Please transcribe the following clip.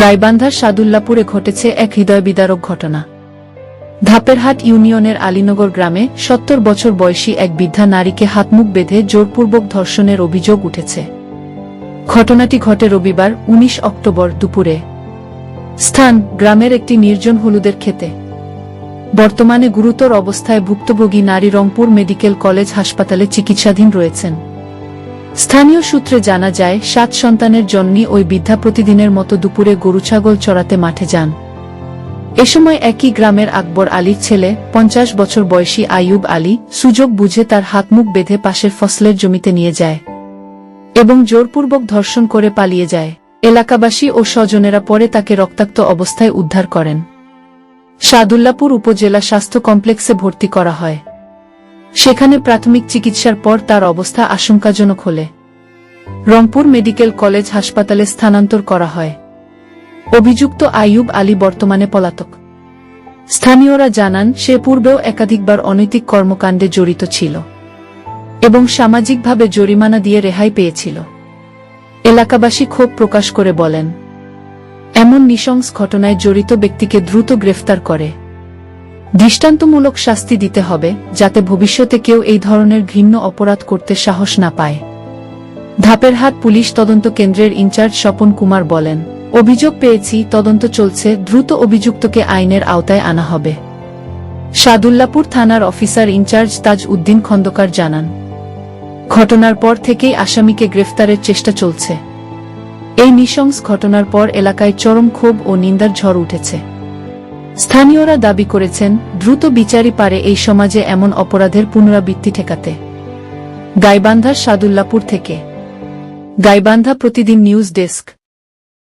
গাইবান্ধার সাদুল্লাপুরে ঘটেছে এক হৃদয় বিদারক ঘটনা। ধাপেরহাট ইউনিয়নের আলীনগর গ্রামে সত্তর বছর বয়সী এক বৃদ্ধা নারীকে হাতমুখ বেঁধে জোরপূর্বক ধর্ষণের অভিযোগ উঠেছে। ঘটনাটি ঘটে রবিবার ১৯ অক্টোবর দুপুরে। স্থান, গ্রামের একটি নির্জন হলুদের খেতে বর্তমানে গুরুতর অবস্থায় ভুক্তভোগী নারী রংপুর মেডিকেল কলেজ হাসপাতালে চিকিৎসাধীন রয়েছেন। স্থানীয় সূত্রে জানা যায়, সাত সন্তানের জন্মী ওই বৃদ্ধা প্রতিদিনের মতো দুপুরে গরু ছাগল চড়াতে মাঠে যান। এ সময় একই গ্রামের আকবর আলীর ছেলে, পঞ্চাশ বছর বয়সী আইয়ুব আলী, সুযোগ বুঝে তার হাতমুখ বেঁধে পাশের ফসলের জমিতে নিয়ে যায় এবং জোরপূর্বক ধর্ষণ করে পালিয়ে যায়। এলাকাবাসী ও স্বজনেরা পরে তাকে রক্তাক্ত অবস্থায় উদ্ধার করেন। সাদুল্লাপুর উপজেলা স্বাস্থ্য কমপ্লেক্সে ভর্তি করা হয়। সেখানে প্রাথমিক চিকিৎসার পর তার অবস্থা আশঙ্কাজনক হলে রংপুর মেডিকেল কলেজ হাসপাতালে স্থানান্তর করা হয়। অভিযুক্ত আইয়ুব আলী বর্তমানে পলাতক। স্থানীয়রা জানান, সে পূর্বেও একাধিকবার অনৈতিক কর্মকাণ্ডে জড়িত ছিল এবং সামাজিকভাবে জরিমানা দিয়ে রেহাই পেয়েছিল। এলাকাবাসী ক্ষোভ প্রকাশ করে বলেন, এমন নৃশংস ঘটনায় জড়িত ব্যক্তিকে দ্রুত গ্রেফতার করে। দৃষ্টান্তমূলক শাস্তি দিতে হবে, যাতে ভবিষ্যতে কেউ এই ধরনের ঘৃণ্য অপরাধ করতে সাহস না পায়। ধাপেরহাট পুলিশ তদন্ত কেন্দ্রের ইনচার্জ স্বপন কুমার বলেন, অভিযোগ পেয়েছি, তদন্ত চলছে, দ্রুত অভিযুক্তকে আইনের আওতায় আনা হবে। সাদুল্লাপুর থানার অফিসার ইনচার্জ তাজ উদ্দিন খন্দকার জানান, ঘটনার পর থেকেই আসামিকে গ্রেফতারের চেষ্টা চলছে। এই নৃশংস ঘটনার পর এলাকায় চরম ক্ষোভ ও নিন্দার ঝড় উঠেছে। স্থানীয়রা দাবি করেছেন, দ্রুত বিচারই পারে এই সমাজে এমন অপরাধের পুনরাবৃত্তি ঠেকাতে। গাইবান্ধার সাদুল্লাপুর থেকে। গাইবান্ধা প্রতিদিন নিউজ ডেস্ক।